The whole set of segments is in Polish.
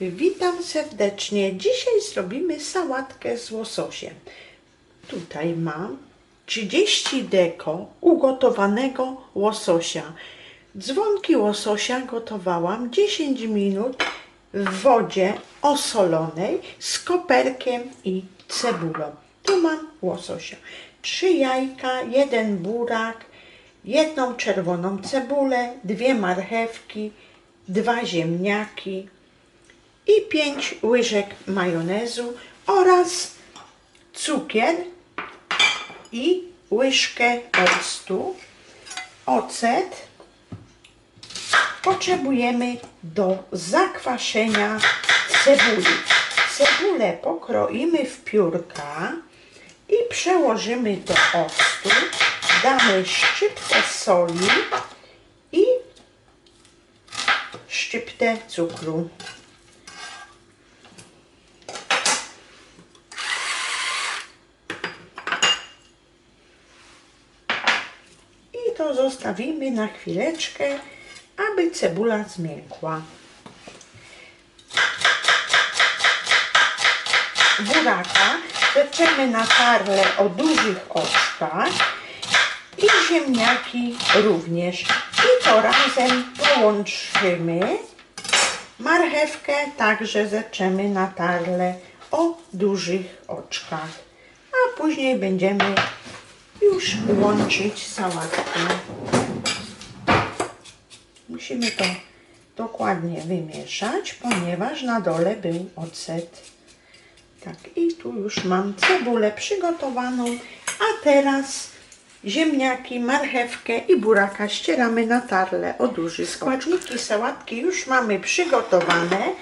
Witam serdecznie. Dzisiaj zrobimy sałatkę z łososiem. Tutaj mam 30 deko ugotowanego łososia. Dzwonki łososia gotowałam 10 minut w wodzie osolonej z koperkiem i cebulą. Tu mam łososia. Trzy jajka, jeden burak, jedną czerwoną cebulę, dwie marchewki, dwa ziemniaki i pięć łyżek majonezu oraz cukier i łyżkę octu, ocet potrzebujemy do zakwaszenia cebuli. Cebulę pokroimy w piórka i przełożymy do octu. Damy szczyptę soli i szczyptę cukru. I to zostawimy na chwileczkę, aby cebula zmiękła. Buraka pieczemy na tarle o dużych oczkach i ziemniaki również. I to razem połączymy. Marchewkę także zeczemy na tarle o dużych oczkach. A później będziemy już łączyć sałatkę. Musimy to dokładnie wymieszać, ponieważ na dole był ocet. Tak, i tu już mam cebulę przygotowaną, a teraz ziemniaki, marchewkę i buraka ścieramy na tarle o duży składniki sałatki już mamy przygotowane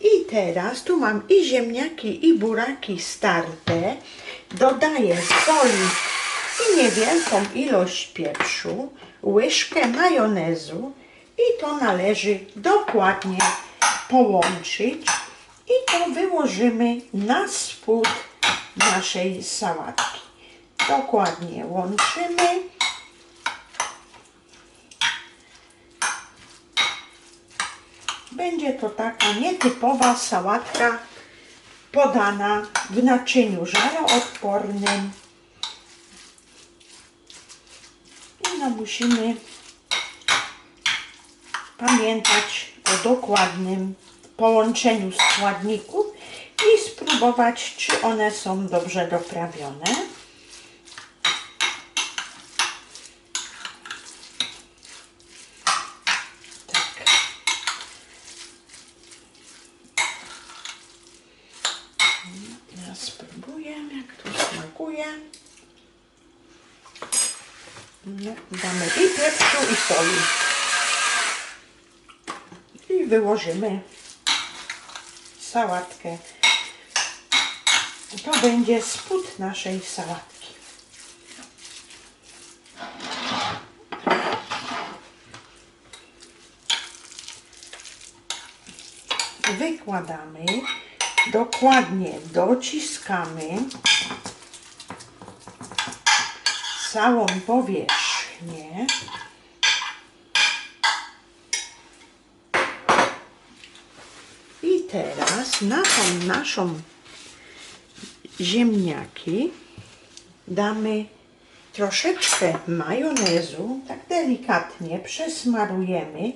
i teraz tu mam i ziemniaki i buraki starte dodaję soli i niewielką ilość pieprzu łyżkę majonezu i to należy dokładnie połączyć i to wyłożymy na spód naszej sałatki. Dokładnie łączymy. Będzie to taka nietypowa sałatka podana w naczyniu żaroodpornym. Musimy pamiętać o dokładnym połączeniu składników i spróbować, czy one są dobrze doprawione. Tak. Spróbuję, jak to smakuje. Damy i pieprzu, i soli. I wyłożymy sałatkę. To będzie spód naszej sałatki. Wykładamy, dokładnie dociskamy całą powierzchnię. I teraz na tą naszą ziemniaki damy troszeczkę majonezu, tak delikatnie przesmarujemy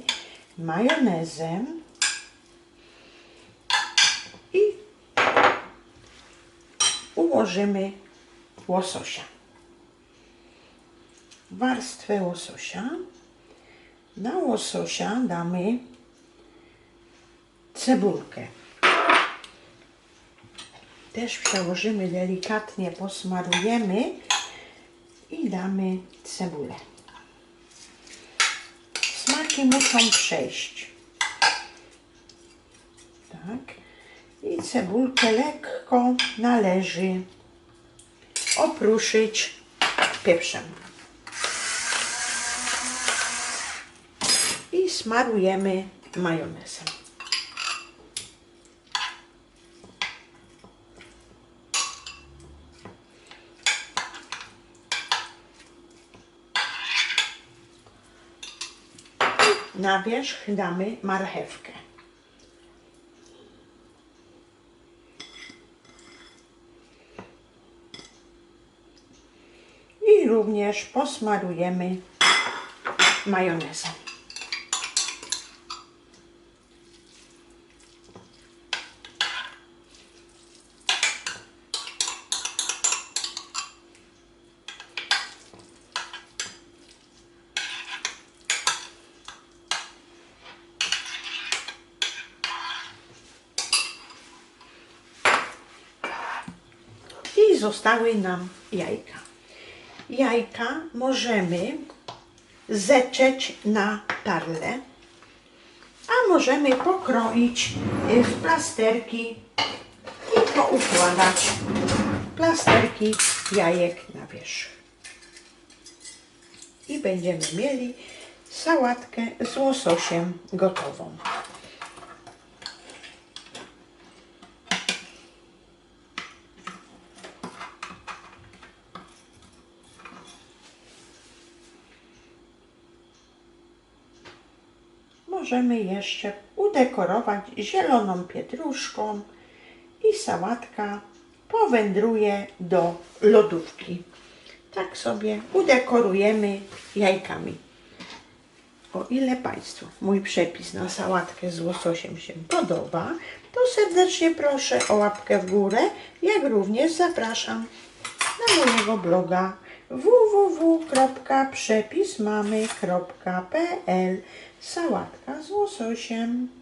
majonezem i ułożymy łososia. Warstwę łososia. Na łososia damy cebulkę. Też przełożymy delikatnie, posmarujemy i damy cebulę. Smaki muszą przejść. Tak. I cebulkę lekko należy opruszyć pieprzem. smarujemy majonezem. Na wierzch damy marchewkę. I również posmarujemy majonezem. Zostały nam jajka. Jajka możemy zeczeć na tarle, a możemy pokroić y, w plasterki i poukładać plasterki jajek na wierzch. I będziemy mieli sałatkę z łososiem gotową. Możemy jeszcze udekorować zieloną pietruszką i sałatka powędruje do lodówki. Tak sobie udekorujemy jajkami. O ile Państwu mój przepis na sałatkę z łososiem się podoba, to serdecznie proszę o łapkę w górę, jak również zapraszam na mojego bloga www.przepismamy.pl Sałatka z łososiem.